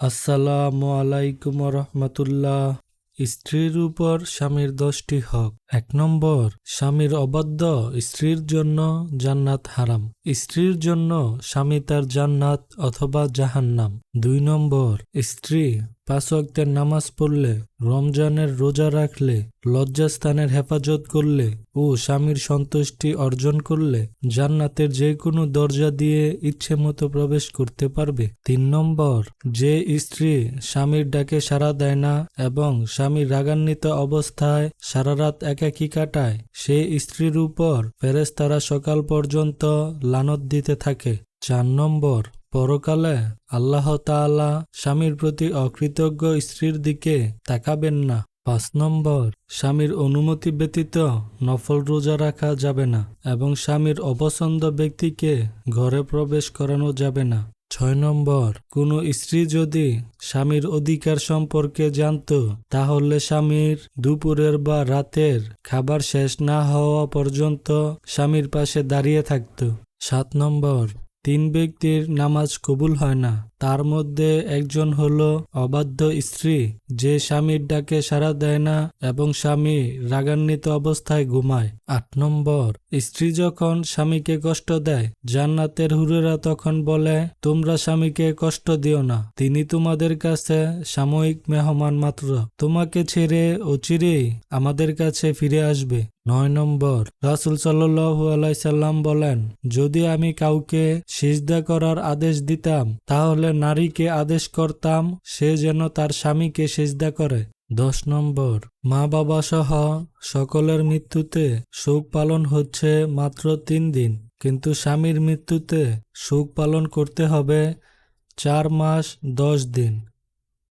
আসসালামু আলাইকুম রহমতুল্লাহ স্ত্রীর উপর স্বামীর দশটি হক। এক নম্বর, স্বামীর অবাধ্য স্ত্রীর জন্য জান্নাত হারাম। স্ত্রীর জন্য স্বামী তার জান্নাত অথবা জাহান্নাম। দুই নম্বর, স্ত্রী, পাঁচ ওয়াক্তের নামাজ পড়লে, রমজানের রোজা রাখলে, লজ্জাস্থানের হেফাজত করলে ও স্বামীর সন্তুষ্টি অর্জন করলে জান্নাতের যে কোনো দরজা দিয়ে ইচ্ছে মতো প্রবেশ করতে পারবে। তিন নম্বর, যে স্ত্রী স্বামীর ডাকে সাড়া দেয় না এবং স্বামীর রাগান্বিত অবস্থায় সারা রাত একাকী কাটায়, সে স্ত্রীর উপর ফেরেস্তারা সকাল পর্যন্ত লানত দিতে থাকে। চার নম্বর পরকালে আল্লাহ তাআলা স্বামীর প্রতি অকৃতজ্ঞ স্ত্রীর দিকে তাকাবেন না। পাঁচ নম্বর, স্বামীর অনুমতি ব্যতীত নফল রোজা রাখা যাবে না এবং স্বামীর অপছন্দ ব্যক্তিকে ঘরে প্রবেশ করানো যাবে না। ছয় নম্বর, কোনো স্ত্রী যদি স্বামীর অধিকার সম্পর্কে জানত, তাহলে স্বামীর দুপুরের বা রাতের খাবার শেষ না হওয়া পর্যন্ত স্বামীর পাশে দাঁড়িয়ে থাকত। সাত নম্বর তিন ব্যক্তির নামাজ কবুল হয় না। তার মধ্যে একজন হল অবাধ্য স্ত্রী, যে স্বামীর ডাকে সাড়া দেয় না এবং স্বামী রাগান্বিত অবস্থায় ঘুমায়। আট নম্বর, স্ত্রী যখন স্বামীকে কষ্ট দেয়, জান্নাতের হুরেরা তখন বলে, তোমরা স্বামীকে কষ্ট দিও না। তিনি তোমাদের কাছে সাময়িক মেহমান মাত্র। তোমাকে ছেড়ে অচিরেই আমাদের কাছে ফিরে আসবে। নয় নম্বর, রাসুল সাল্লু আলাইসাল্লাম বলেন, যদি আমি কাউকে সিজদা করার আদেশ দিতাম, তাহলে নারীকে আদেশ করতাম, সে যেন তার স্বামীকে সেজদা করে। দশ নম্বর মা বাবা সহ সকলের মৃত্যুতে শোক পালন হচ্ছে মাত্র তিন দিন, কিন্তু স্বামীর মৃত্যুতে শোক পালন করতে হবে চার মাস দশ দিন।